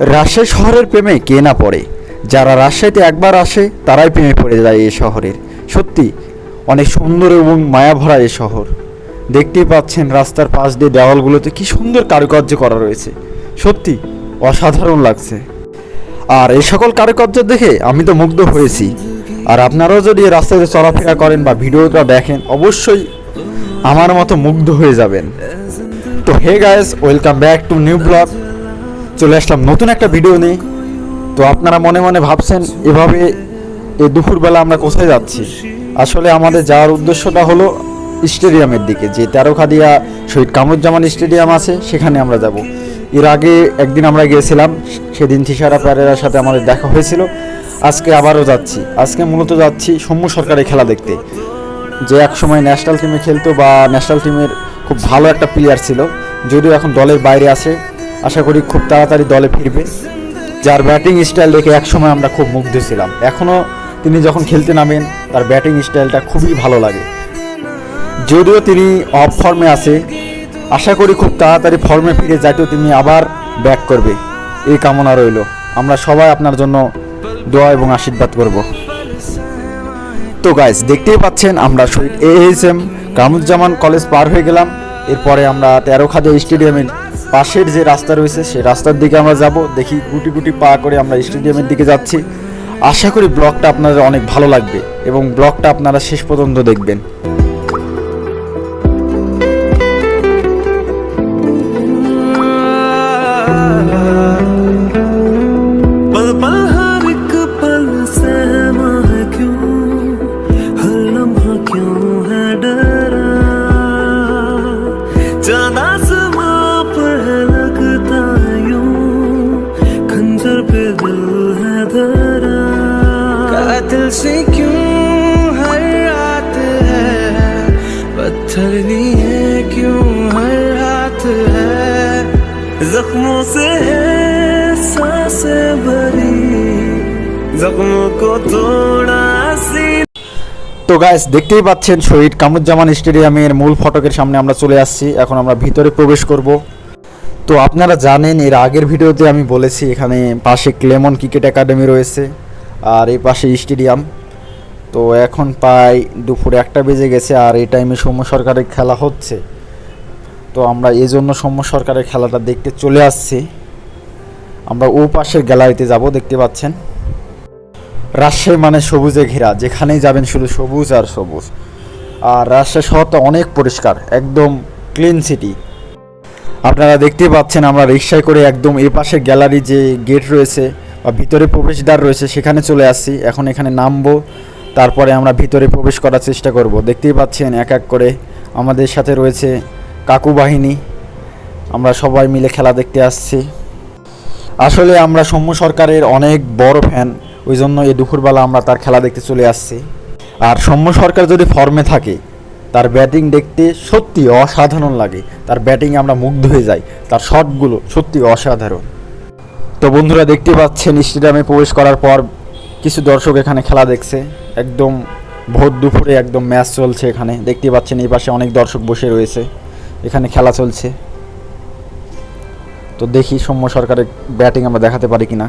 রাজশাহী শহরের প্রেমে কে না পড়ে? যারা রাজশাহীতে একবার আসে, তারাই প্রেমে পড়ে যায় এই শহরের। সত্যি, অনেক সুন্দর এবং মায়াভরা এই শহর। দেখতেই পাচ্ছেন রাস্তার পাশ দিয়ে দেওয়ালগুলোতে কি সুন্দর কারুকার্য করা রয়েছে। সত্যি, অসাধারণ লাগছে। আর এই সকল কারুকার্য দেখে আমি তো মুগ্ধ হয়েছি। আর আপনারাও যদি রাস্তাতে চলাফেরা করেন বা ভিডিওটা দেখেন, অবশ্যই আমার মতো মুগ্ধ হয়ে যাবেন। তো hey guys welcome back to new blog. চলে আসলাম নতুন একটা ভিডিও নিয়ে। তো আপনারা মনে মনে ভাবছেন, এভাবে এই দুপুরবেলা আমরা কোথায় যাচ্ছি? আসলে আমাদের যাওয়ার উদ্দেশ্যটা হলো স্টেডিয়ামের দিকে, যে তেরোখাদিয়া শহীদ কামরুজ্জামান স্টেডিয়াম আছে, সেখানে আমরা যাব। এর আগে একদিন আমরা গিয়েছিলাম সেদিন থিসারা প্যারেরার সাথে আমাদের দেখা হয়েছিল। আজকে আবারও যাচ্ছি। আজকে মূলত যাচ্ছি সৌম্য সরকারের খেলা দেখতে, যে এক সময় ন্যাশনাল টিমে খেলতো বা ন্যাশনাল টিমের খুব ভালো একটা প্লেয়ার ছিল, যদিও এখন দলের বাইরে আছে। আশা করি খুব তাড়াতাড়ি দলে ফিরবে। যার ব্যাটিং স্টাইল দেখে একসময় আমরা খুব মুগ্ধ ছিলাম। এখনও তিনি যখন খেলতে নামেন, তার ব্যাটিং স্টাইলটা খুবই ভালো লাগে। যদিও তিনি অফ ফর্মে আছে, আশা করি খুব তাড়াতাড়ি ফর্মে ফিরে যাতেও তিনি আবার ব্যাক করবে। এই কামনা রইল। আমরা সবাই আপনার জন্য দোয়া এবং আশীর্বাদ করব। তো গাইস দেখতেই পাচ্ছেন আমরা Shaheed A H M Kamuzzaman college পার হয়ে গেলাম। এরপরে আমরা তেরো খাদে স্টেডিয়ামের পাশের যে রাস্তা রয়েছে, সেই রাস্তার দিকে আমরা যাব। দেখি গুটি গুটি পা করে আমরা স্টেডিয়ামের দিকে যাচ্ছি। আশা করি ব্লগটা আপনাদের অনেক ভালো লাগবে এবং ব্লগটা আপনারা শেষ পর্যন্ত দেখবেন। है धरा कातिल से क्यों हर रात है पत्थर लिए क्यों हर हाथ है जख्मों से है सांसें भरी जख्मों को तोड़ा सी তো গাইস দেখতেই পাচ্ছেন শহীদ কামরুজ্জামান স্টেডিয়ামের মূল ফটকের সামনে আমরা চলে আসছি এখন আমরা ভিতরে প্রবেশ করব তো আপনারা জানেন, এর আগের ভিডিওতে আমি বলেছি, এখানে পাশে ক্লেমন ক্রিকেট একাডেমি রয়েছে আর এই পাশে স্টেডিয়াম তো এখন প্রায় দুপুরে একটা বেজে গেছে আর এই টাইমে সৌম্য সরকারের খেলা হচ্ছে। তো আমরা এই জন্য সৌম্য সরকারের খেলাটা দেখতে চলে আসছি। আমরা ও পাশের গ্যালারিতে যাব, দেখতে পাচ্ছেন। রাজশাহী মানে সবুজে ঘেরা, যেখানেই যাবেন শুধু সবুজ আর সবুজ। আর রাজশাহী শহরটা অনেক পরিষ্কার, একদম ক্লিন সিটি আপনারা দেখতেই পাচ্ছেন আমরা রিক্সায় করে একদম এ পাশে গ্যালারি যে গেট রয়েছে বা ভিতরে প্রবেশদ্বার রয়েছে, সেখানে চলে আসছি। এখন এখানে নামবো, তারপরে আমরা ভিতরে প্রবেশ করার চেষ্টা করব। দেখতেই পাচ্ছেন এক এক করে আমাদের সাথে রয়েছে কাকু বাহিনী। আমরা সবাই মিলে খেলা দেখতে আসছি। আসলে আমরা সৌম্য সরকারের অনেক বড় ফ্যান, ওই জন্য এই দুপুরবেলা আমরা তার খেলা দেখতে চলে আসছি। আর সৌম্য সরকার যদি ফর্মে থাকে তার ব্যাটিং দেখতে সত্যি অসাধারণ লাগে। তার ব্যাটিং আমরা মুগ্ধ হয়ে যাই। তার শটগুলো সত্যি অসাধারণ। তো বন্ধুরা দেখতে পাচ্ছেন, স্টেডিয়ামে প্রবেশ করার পর কিছু দর্শক এখানে খেলা দেখছে। একদম ভোর দুপুরে একদম ম্যাচ চলছে এখানে। দেখতে পাচ্ছেন, এই পাশে অনেক দর্শক বসে রয়েছে। এখানে খেলা চলছে। তো দেখি সৌম্য সরকারের ব্যাটিং আমরা দেখাতে পারি কিনা।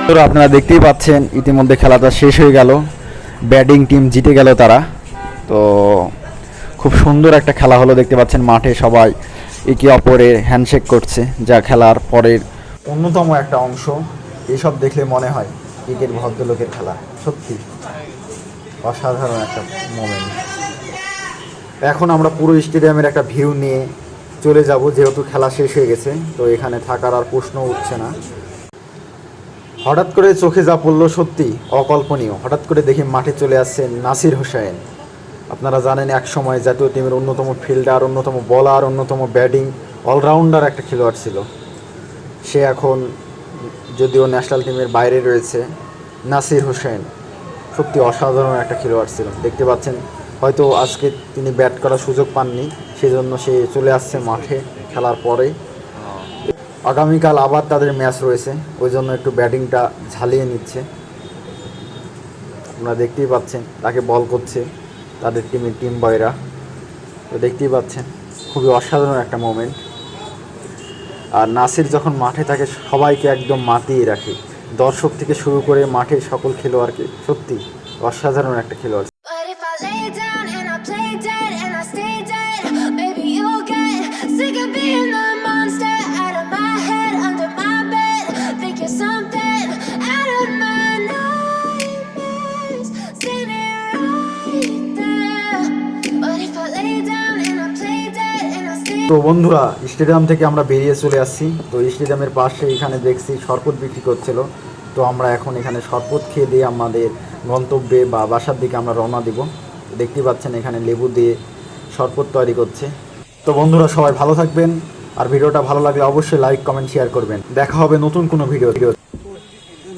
বন্ধুরা আপনারা দেখতেই পাচ্ছেন, ইতিমধ্যে খেলাটা শেষ হয়ে গেল। ব্যাটিং টিম জিতে গেল তারা। তো খুব সুন্দর একটা খেলা হলো, দেখতে পাচ্ছেন মাঠে সবাই একে অপরের হ্যান্ডশেক করছে, যা খেলার পরের অন্যতম একটা অংশ। এসব দেখলে মনে হয় ক্রিকেট ভদ্রলোকের খেলা, সত্যি। অসাধারণ একটা মোমেন্ট এখন আমরা পুরো স্টেডিয়ামের একটা ভিউ নিয়ে চলে যাব, যেহেতু খেলা শেষ হয়ে গেছে, তো এখানে থাকার আর প্রশ্ন উঠছে না। হঠাৎ করে চোখে যা পড়ল সত্যি অকল্পনীয়। হঠাৎ করে দেখি মাঠে চলে আসছে নাসির হোসেন। আপনারা জানেন এক সময় জাতীয় টিমের অন্যতম ফিল্ডার, অন্যতম বলার অন্যতম ব্যাটিং অলরাউন্ডার একটা খেলোয়াড় ছিল। সে এখন যদিও ন্যাশনাল টিমের বাইরে রয়েছে, নাসির হোসেন সত্যি অসাধারণ একটা খেলোয়াড় ছিল। দেখতে পাচ্ছেন, হয়তো আজকে তিনি ব্যাট করার সুযোগ পাননি, সেজন্য সে চলে আসছে মাঠে খেলার পরে। আগামীকাল আবার তাদের ম্যাচ রয়েছে, ওই জন্য একটু ব্যাটিংটা ঝালিয়ে নিচ্ছে। আপনারা দেখতেই পাচ্ছেন, তাকে বল করছে তাদের টিমের টিম বয়রা। তো দেখতেই পাচ্ছেন, খুবই অসাধারণ একটা মোমেন্ট আর নাসির যখন মাঠে থাকে, সবাইকে একদম মাতিয়ে রাখে। দর্শক থেকে শুরু করে মাঠের সকল খেলোয়াড়কে, সত্যি অসাধারণ একটা খেলোয়াড়। তো বন্ধুরা, স্টেডিয়াম থেকে আমরা বেরিয়ে চলে আসছি। তো স্টেডিয়ামের পাশে এখানে দেখছি শরবত বিক্রি করছিল। তো আমরা এখন এখানে শরবত খেয়ে দিয়ে আমাদের গন্তব্যে বা বাসার দিকে আমরা রওনা দিব। দেখতে পাচ্ছেন এখানে লেবু দিয়ে শরবত তৈরি করছে। তো বন্ধুরা, সবাই ভালো থাকবেন। আর ভিডিওটা ভালো লাগলে অবশ্যই লাইক কমেন্ট শেয়ার করবেন। দেখা হবে নতুন কোনো ভিডিও ভিডিও